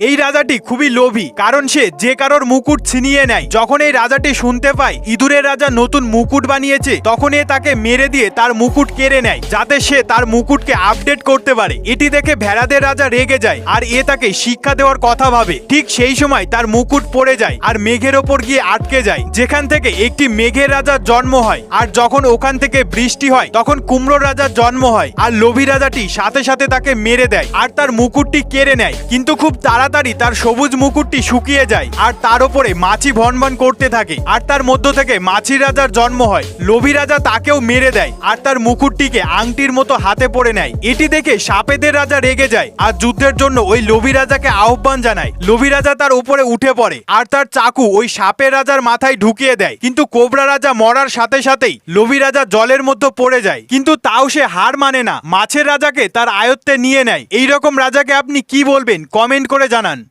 এই রাজাটি খুবই লোভী, কারণ সে যে কারোর মুকুট ছিনিয়ে নেয়। যখন এই রাজাটি শুনতে পায়, ইঁদুরের রাজা নতুন মুকুট বানিয়েছে, তখন এ তাকে মেরে দিয়ে তার মুকুট কেড়ে নেয়, যাতে সে তার মুকুটকে আপডেট করতে পারে। এটি দেখে ভেড়াদের রাজা রেগে যায়, আর এ তাকে শিক্ষা দেওয়ার কথা ভাবে। ঠিক সেই সময় তার মুকুট পড়ে যায়, আর মেঘের ওপর গিয়ে আটকে যায়। যেখান থেকে একটি মেঘের রাজার জন্ম হয়, আর যখন ওখান থেকে বৃষ্টি হয়, তখন কুমড়োর রাজার জন্ম হয়। আর লোভী রাজাটি সাথে সাথে তাকে মেরে দেয়, আর তার মুকুটটি কেড়ে নেয়। কিন্তু খুব তাড়াতাড়ি তার সবুজ মুকুটটি শুকিয়ে যায় আর তার উপরে মাছি ভনভন করতে থাকে। আর তার মধ্য থেকে মাছির রাজার জন্ম হয়। লোভী রাজা তাকেও মেরে দেয় আর তার মুকুটটিকে আংটির মতো হাতে পড়ে নেয়। এটি দেখে সাপেদের রাজা রেগে যায় আর যুদ্ধের জন্য ওই লোভী রাজাকে আহ্বান জানায়। লোভী রাজা তার উপরে উঠে পড়ে আর তার চাকু ওই সাপের রাজার মাথায় ঢুকিয়ে দেয়। কিন্তু কোবরা রাজা মরার সাথে সাথেই লোভী রাজা জলের মধ্যে পড়ে যায়। কিন্তু তাও সে হার মানে না। মাছের রাজাকে তার আয়ত্তে নিয়ে নেয়। এইরকম রাজাকে আপনি কি বলবেন? কমেন্ট করে 여자는